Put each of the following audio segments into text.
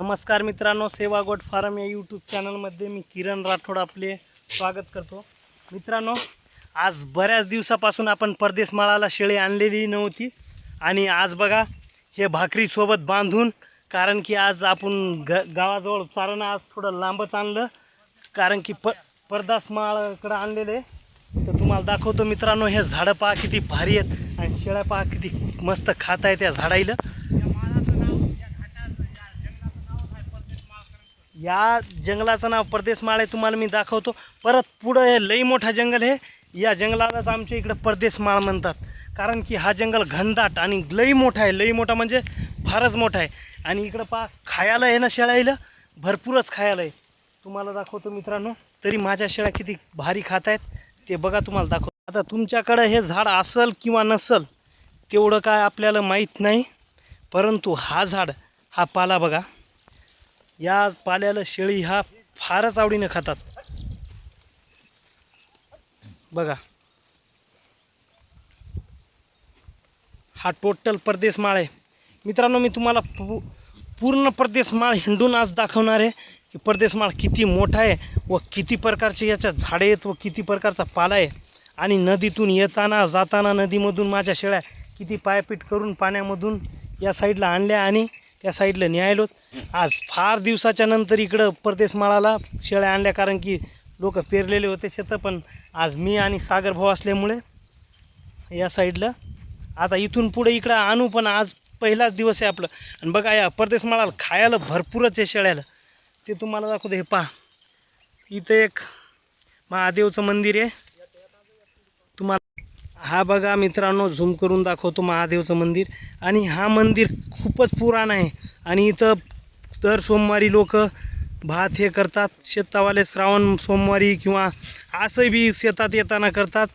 नमस्कार मित्रांनो सेवा गोट फार्म या यूट्यूब चॅनलमध्ये मी किरण राठोड आपले स्वागत करतो. मित्रांनो आज बऱ्याच दिवसापासून आपण परदेश माळाला शेळी आणलेली नव्हती आणि आज बघा हे भाकरीसोबत बांधून कारण की आज आपण ग गावाजवळ चारणं आज थोडं लांबच आणलं कारण की प परदास माळाकडं आणलेले. तर तुम्हाला दाखवतो मित्रांनो हे झाडं पहा किती भारी आहेत आणि शेळ्या पहा किती मस्त खात आहे त्या झाडाईला. या जंगलाचं नाव परदेश माळ आहे तुम्हाला मी दाखवतो. परत पुढं हे लई मोठा जंगल आहे. या जंगलालाच आमच्या इकडं परदेश माळ म्हणतात. कारण की हा जंगल घनदाट आणि लई मोठा आहे. लई मोठा म्हणजे फारच मोठा आहे. आणि इकडं पा खायला आहे ना शेळ्याला? भरपूरच खायला आहे. तुम्हाला दाखवतो मित्रांनो. तरी माझ्या शेळ्या किती भारी खात आहेत ते बघा तुम्हाला दाखवतो आता तुमच्याकडं हे झाड असल किंवा नसल तेवढं काय आपल्याला माहीत नाही. परंतु हा झाड हा पाला बघा. या पाल्याला शेळी हा फारच आवडीनं खातात. बघा. हा टोटल परदेश माळ आहे. मित्रांनो मी तुम्हाला पू पूर्ण परदेश माळ हिंडून आज दाखवणार आहे की परदेश माळ किती मोठा आहे व किती प्रकारचे याच्या झाडे आहेत व किती प्रकारचा पाला आहे. आणि नदीतून येताना जाताना नदीमधून माझ्या शेळ्या किती पायपीट करून पाण्यामधून या साईडला आणल्या आणि त्या साईडला न्यायलोत आज फार दिवसाच्या नंतर इकडं परदेश माळाला शेळ्या आणल्या कारण की लोक पेरलेले होते शेतं पण आज मी आणि सागर भाऊ असल्यामुळे या साईडला. आता इथून पुढे इकडं आणू पण आज पहिलाच दिवस आहे आपलं. आणि बघा या परदेश माळाला खायला भरपूरच आहे शेळ्याला. ते तुम्हाला दाखवतो हे पहा. इथं एक महादेवचं मंदिर आहे. हा बघा मित्रांनो झूम करून दाखवतो महादेवचं मंदिर. आणि हा मंदिर खूपच पुराण आहे. आणि इथं दर सोमवारी लोक भात हे करतात. शेतावाले श्रावण सोमवारी किंवा असं बी शेतात येताना करतात.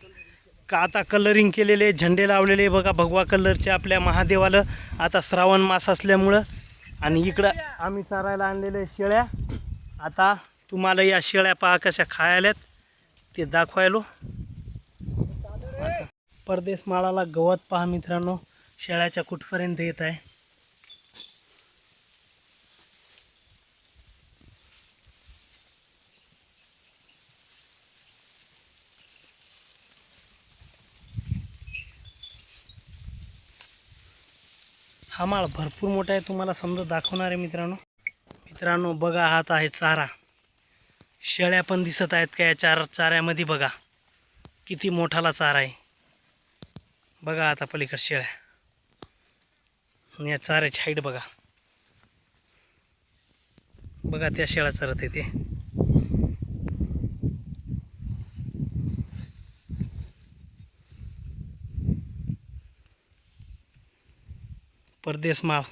का आता कलरिंग केलेले झेंडे लावलेले बघा भगवा कलरचे आपल्या महादेवाला. आता श्रावण मास असल्यामुळं. आणि इकडं आम्ही चारायला आणलेले शेळ्या. आता तुम्हाला या शेळ्या पहा कशा खायल्यात. ते दाखवायलो. परदेश माळाला गवत पहा मित्रांनो. शेळ्याच्या कुठपर्यंत येत आहे? हा माळ भरपूर मोठा आहे तुम्हाला समजा दाखवणार आहे मित्रांनो. मित्रांनो बघा हात आहे चारा. शेळ्या पण दिसत आहेत का या चार चाऱ्यामध्ये बघा. किती मोठाला चारा आहे. बघा आता पलीकड शेळ्या. आणि या चाऱ्याची हाईट बघा. बघा त्या शेळ्या चरत आहे परदेश माळ.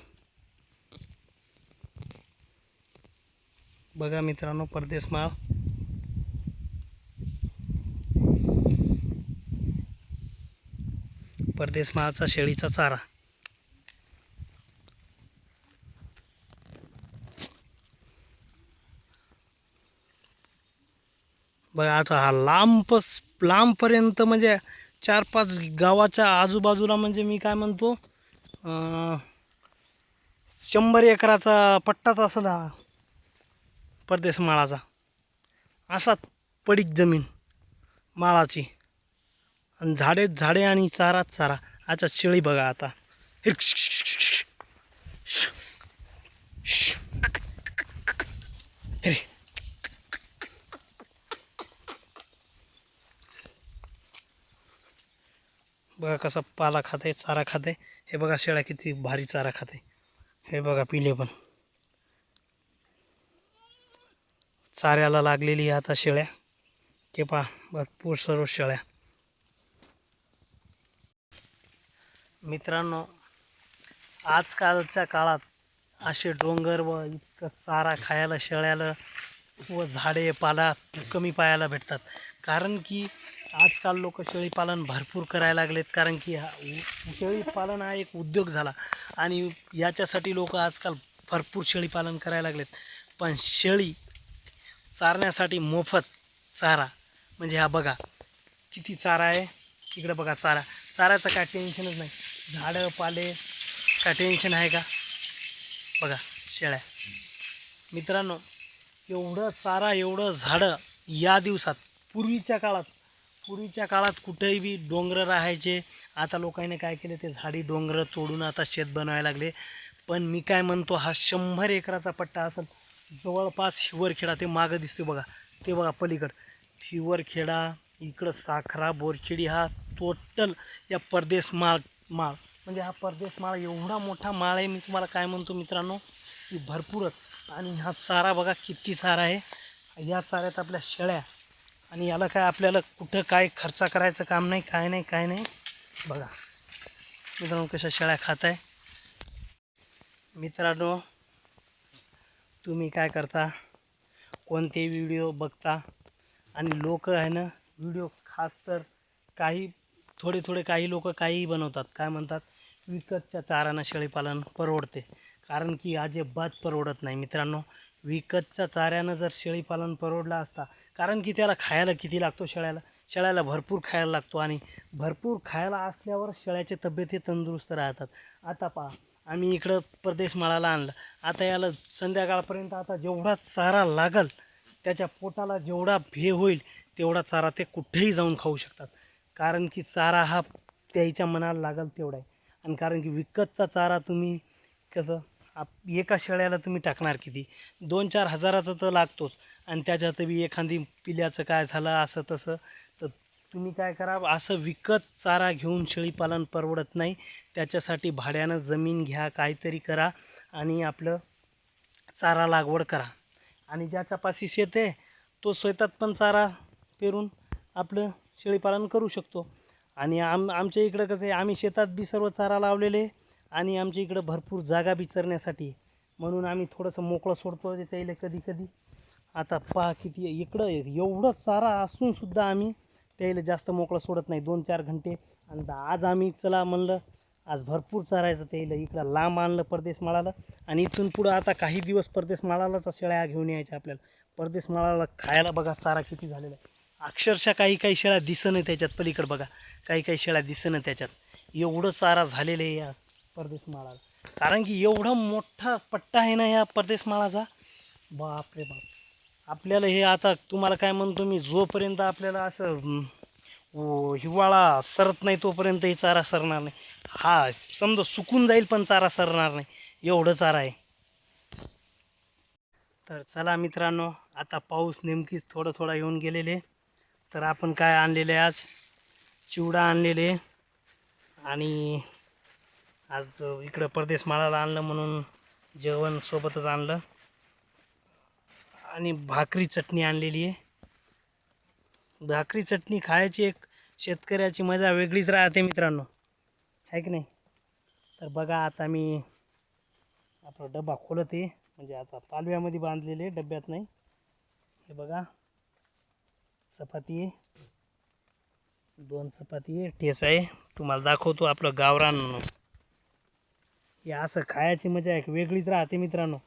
बघा मित्रांनो परदेश माळ. परदेश माळाचा शेळीचा चारा. बघा आता हा लांब लांबपर्यंत म्हणजे चार पाच गावाच्या आजूबाजूला म्हणजे मी काय म्हणतो शंभर एकराचा पट्टाच असेल हा परदेश माळाचा. असा पडीक जमीन माळाची. आणि झाडे झाडे आणि चाराच चारा. अच्छा शेळी बघा आता. हे बघा कसा पाला खाते चारा खाते. हे बघा शेळ्या किती भारी चारा खाते. हे बघा पिले पण. चाऱ्याला लागलेली आहे आता शेळ्या. ते पहा भरपूर सर्व शेळ्या. मित्रांनो आजकालच्या काळात असे डोंगर व इतकं चारा खायला शेळ्याला व झाडे पाला कमी पाहायला भेटतात. कारण की आजकाल लोक शेळीपालन भरपूर करायला लागलेत. कारण की हा शेळीपालन हा एक उद्योग झाला. आणि याच्यासाठी लोक आजकाल भरपूर शेळीपालन करायला लागलेत. पण शेळी चारण्यासाठी मोफत चारा म्हणजे हा बघा किती चारा आहे? इकडं बघा चारा. चाराचं काय टेन्शनच नाही. झाडं पाले काय टेन्शन आहे का? बघा शेळ्या. मित्रांनो एवढं चारा एवढं झाडं या दिवसात पूर्वीच्या काळात पूर्वीच्या काळात कुठेही बी डोंगर राहायचे. आता लोकांनी काय केले ते झाडी डोंगर तोडून आता शेत बनवायला लागले. पण मी काय म्हणतो हा शंभर एकराचा पट्टा असेल जवळपास शिवरखेडा ते मागं दिसते बघा. ते बघा पलीकडं. शिवरखेडा इकडं साखरा बोरखेडी हा टोटल या परदेश मार्ग माळ म्हणजे हा परदेश माळ एवढा मोठा माळ आहे. मी तुम्हाला काय म्हणतो मित्रांनो की भरपूरच. आणि हा चारा बघा किती चारा आहे. या चाऱ्यात आपल्या शेळ्या. आणि याला काय आपल्याला कुठं काय खर्च करायचं काम नाही काय नाही काय नाही. बघा. मित्रांनो कशा शेळ्या खात आहे मित्रांनो तुम्ही काय करता? कोणतेही व्हिडिओ बघता? आणि लोक आहे ना व्हिडिओ खास तर काही थोडे थोडे काही लोक काहीही बनवतात. काय म्हणतात? विकतच्या चारानं शेळीपालन परवडते. कारण की अजिबात परवडत नाही मित्रांनो. विकतच्या चाऱ्यानं जर शेळीपालन परवडला असता कारण की त्याला खायला किती लागतो शेळ्याला? शेळ्याला भरपूर खायला लागतो आणि भरपूर खायला असल्यावर शेळ्याचे तब्येत हे तंदुरुस्त राहतात. आता पहा आम्ही इकडं परदेश माळाला आणलं. आता याला संध्याकाळपर्यंत आता जेवढा चारा लागल त्याच्या पोटाला जेवढा भे होईल तेवढा चारा ते कुठेही जाऊन खाऊ शकतात. कारण की चारा हा त्याच्या मनाला लागल तेवढा आहे. आणि कारण की विकतचा चारा तुम्ही कसं आप एका शेळ्याला तुम्ही टाकणार किती? दोन चार हजाराचं तर लागतोच. आणि त्याच्यात बी एखादी पिल्याचं काय झालं असं तसं तर तुम्ही काय करा असं विकत चारा घेऊन शेळीपालन परवडत नाही. त्याच्यासाठी भाड्यानं जमीन घ्या काहीतरी करा आणि आपलं चारा लागवड करा. आणि ज्याच्यापाशी शेत आहे तो शेतात पण चारा पेरून आपलं शेळीपालन करू शकतो. आणि आम आमच्या इकडं कसं आहे आम्ही शेतात बी सर्व चारा लावलेले आणि आमच्या इकडं भरपूर जागा बी चरण्यासाठी म्हणून आम्ही थोडंसं मोकळं सोडतो ते त्याला कधी कधी. आता पहा किती इकडं एवढं चारा असूनसुद्धा आम्ही त्याला जास्त मोकळं सोडत नाही दोन चार घंटे. आणि आज आम्ही चला म्हणलं आज भरपूर चारायचं त्याला इकडं लांब आणलं परदेश माळाला. आणि इथून पुढं आता काही दिवस परदेश माळालाच शेळ्या घेऊन यायच्या आपल्याला. परदेश माळाला खायला बघा चारा किती झालेला आहे. अक्षरशः काही काही शेळ्या दिसणं त्याच्यात पलीकडे बघा. काही काही शेळ्या दिसणं त्याच्यात. एवढं चारा झालेलं आहे या परदेश माळाला. कारण की एवढा मोठा पट्टा आहे ना या परदेश माळाचा. बापरे बाप. आपल्याला हे आता तुम्हाला काय म्हणतो मी जोपर्यंत आपल्याला असं हिवाळा सरत नाही तोपर्यंत हे चारा सरणार नाही. हा समजा सुकून जाईल पण चारा सरणार नाही. एवढं चारा आहे. तर चला मित्रांनो आता पाऊस नेमकीच थोडं थोडा येऊन गेलेले तर आपण काय आणलेले आज? चिवडा आणलेले. आणि आज इकडं परदेश माळाला आणलं म्हणून जेवण सोबतच आणलं. आणि भाकरी चटणी आणलेली आहे. भाकरी चटणी खायची एक शेतकऱ्याची मजा वेगळीच राहते मित्रांनो. आहे की नाही? तर बघा आता मी आपला डबा खोलत आहे. म्हणजे आता पालव्यामध्ये बांधलेले डब्यात नाही. हे बघा. चपाती आहे. दोन चपाती आहे. ठेस आहे. तुम्हाला दाखवतो आपलं गावरान. हे असं खायची मजा एक वेगळीच राहते मित्रांनो.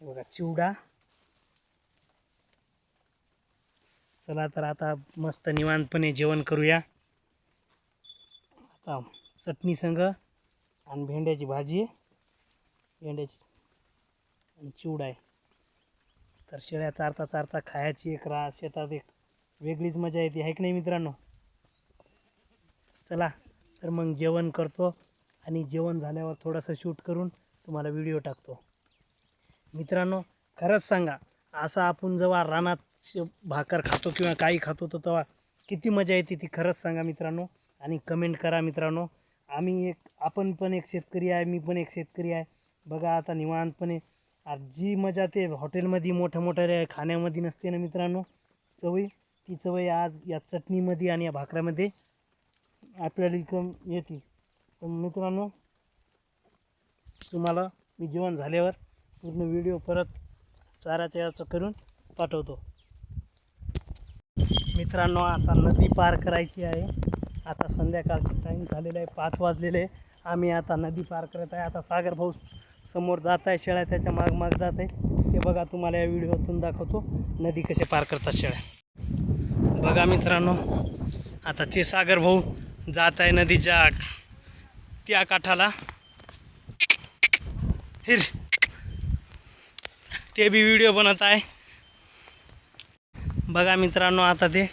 बघा चिवडा. चला तर आता मस्त निवांतपणे जेवण करूया. आता चटणी संग आणि भेंड्याची भाजी आहे. भेंड्याची आणि चिवडा आहे. तर शेळ्या चारता चारता खायची एक रा शेतात एक वेगळीच मजा येते आहे की नाही मित्रांनो? चला तर मग जेवण करतो आणि जेवण झाल्यावर थोडंसं शूट करून तुम्हाला व्हिडिओ टाकतो. मित्रांनो खरंच सांगा असा आपण जेव्हा रानात भाकर खातो किंवा काही खातो तर तेव्हा किती मजा येते ती खरंच सांगा मित्रांनो. आणि कमेंट करा मित्रांनो. आम्ही एक आपण पण एक शेतकरी आहे मी पण एक शेतकरी आहे. बघा आता निवांतपणे आ- जी मजा ते हॉटेलमध्ये मोठ्या मोठ्या खाण्यामध्ये नसते ना मित्रांनो. चवई ती चवई आज या चटणीमध्ये आणि या भाकऱ्यामध्ये आपल्याला इकम येते तर मित्रांनो तुम्हाला मी जेवण झाल्यावर पूर्ण व्हिडिओ परत चाराच्या याचं करून पाठवतो. मित्रांनो आता नदी पार करायची आहे. आता संध्याकाळचा टाईम झालेला आहे पाच वाजलेले आहे. आम्ही आता नदी पार करत आहे. आता सागर भाऊ समोर जात आहे शेळ्या त्याच्या माग माग जात आहे. ते बघा तुम्हाला या व्हिडिओतून दाखवतो. नदी कसे पार करतात शेळ्या. बघा मित्रांनो आता ते सागर भाऊ जात आहे नदीच्या त्या काठाला. हिर ते बी व्हिडिओ बनत आहे. बघा मित्रांनो आता ते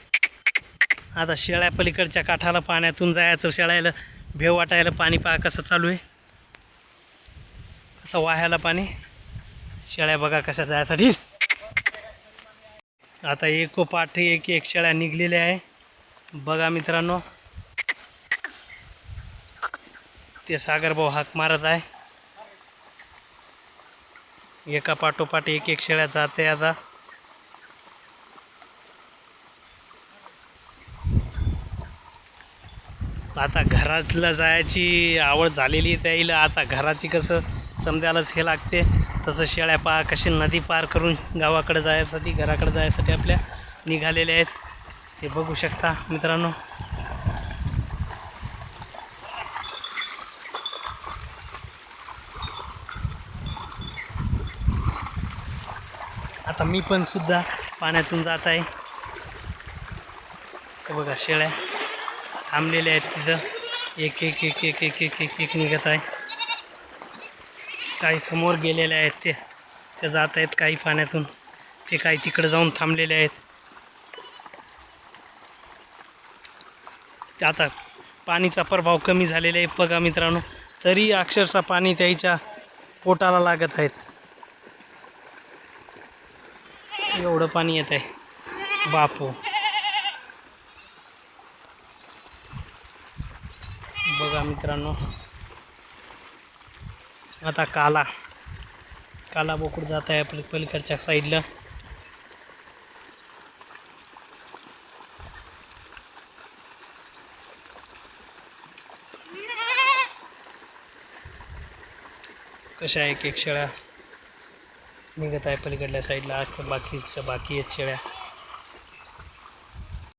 आता शेळ्या पलीकडच्या काठाला पाण्यातून जायचं शेळ्याला भेव वाटायला पाणी पहा कसं चालू आहे. असं वाहायला पाणी. शेळ्या बघा कशा जायसाठी. आता एकोपाठ एक एक शेळ्या निघलेल्या आहे. बघा मित्रांनो. ते सागरभाऊ हाक मारत आहे. एका पाठोपाठ एक एक शेळ्या जाते आता. आता घरातलं जायची आवड झालेली त्याला आता घराची कसं समजायलाच हे लागते. तसं शेळ्या पार कशी नदी पार करून गावाकडे जायसाठी घराकडे जायसाठी आपल्या निघालेल्या आहेत. हे बघू शकता मित्रांनो. आता मी पण सुद्धा पाण्यातून जात आहे. हे बघा शेळ्या थांबलेल्या आहेत तिथं. एक एक एक एक एक एक एक एक निघत आहे. काही समोर गेलेले आहेत ते. ते जात आहेत काही पाण्यातून. ते काही तिकडे जाऊन थांबलेले आहेत. आता पाणीचा प्रभाव कमी झालेला आहे बघा मित्रांनो. तरी अक्षरशः पाणी त्याच्या पोटाला लागत आहेत. एवढं पाणी येत आहे. बापू. बघा मित्रांनो. आता काला. काला बोकड जात आहे आपल्या पलीकडच्या साईडला कशा एक एक शेळ्या? निघत आहे पलीकडल्या साईडला बाकीच्या बाकी आहेत शेळ्या.